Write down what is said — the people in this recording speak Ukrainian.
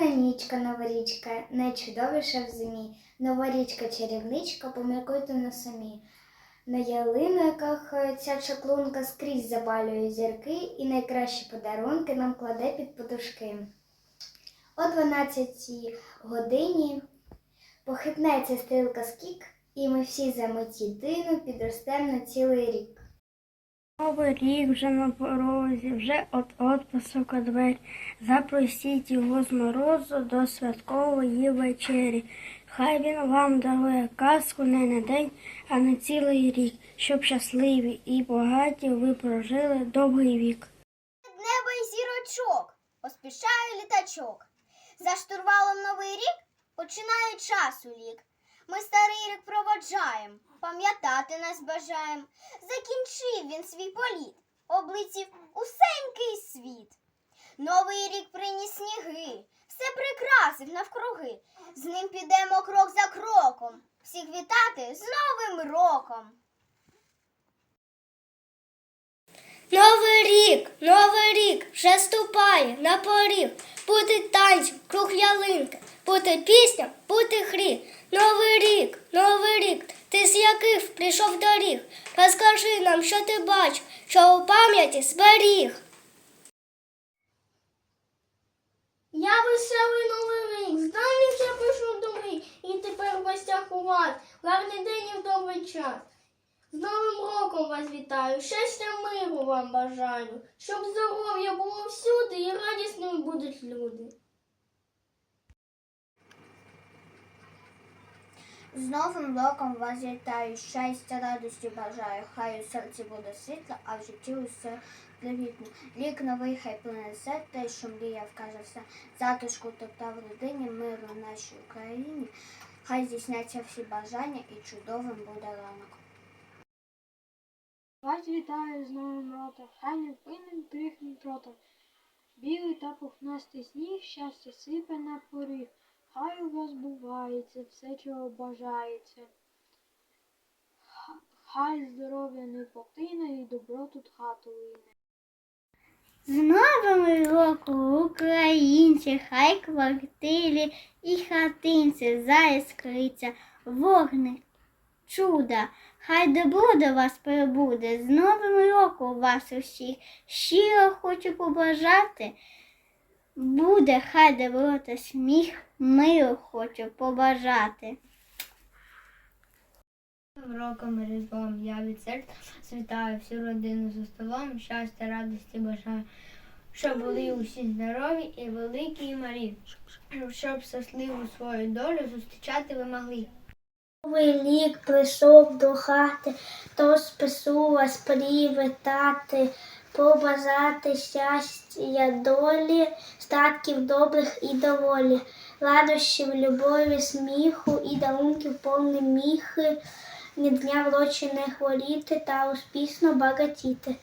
річка, нова річка, найчудовіша в зимі. Нова річка, чарівничка, поміркуйте на самі. На ялинках ця чаклунка скрізь запалює зірки і найкращі подарунки нам кладе під подушки. О 12 годині похитнеться стрілка скік, і ми всі за мить єдину підростемо на цілий рік. Новий рік вже на порозі, вже от-от посука двері. Запросіть його з морозу до святкової вечері. Хай він вам дарує казку не на день, а на цілий рік, щоб щасливі і багаті ви прожили довгий вік. Небо і зірочок, поспішає літачок. За штурвалом новий рік починає часу лік. Ми старий рік проводжаєм, пам'ятати нас бажаєм. Закінчив він свій політ, облетів усенький світ. Новий рік приніс сніги, все прикрасив навкруги. З ним підемо крок за кроком, всіх вітати з Новим роком. Новий рік, новий рік вже ступає на поріг. Бути танцем, круг ялинки, бути пісня, бути хрі. Новий рік, новий рік, ти з яких прийшов доріг. Розкажи нам, що ти бачив, що у пам'яті зберіг. Я веселий новий рік, з нами все прийшов до мрій, і тепер в гостях у вас. Гарний день і в добрий час. З Новим роком вас вітаю, щастя миру вам бажаю, щоб здоров'я було всюди і радісними будуть люди. З Новим роком вас вітаю, щастя, радості бажаю. Хай у серці буде світло, а в житті усе привітно. Рік новий хай принесе те, що мрія вкаже все. Затишку тепла в родині, миру в нашій Україні. Хай здійсняться всі бажання і чудовим буде ранок. Вас вітаю з новим роком, хай не впинен трихнуть ротом. Білий та пухнастий сніг, щастя сипе на поріг. Хай у вас бувається все, чого бажається. Хай здоров'я не покине і добро тут хату лине. З Новим роком українці, хай квартирі і хатинці заіскриться, вогник чуда, хай добро до вас прибуде. З Новим роком вас усіх щиро хочу побажати. Буде хай добро сміх, миру хочу побажати. Роком різдвом. Я від серця світаю всю родину за столом, щастя, радості бажаю, щоб були усі здорові і великі, і малі, щоб щасливу свою долю зустрічати ви могли. Новий рік прийшов до хати, то спису вас привітати, побажати щастя, долі, статків добрих і доволі, радощів, любові, сміху і дарунків повні міхи, ні дня в не хворіти та успішно багатіти.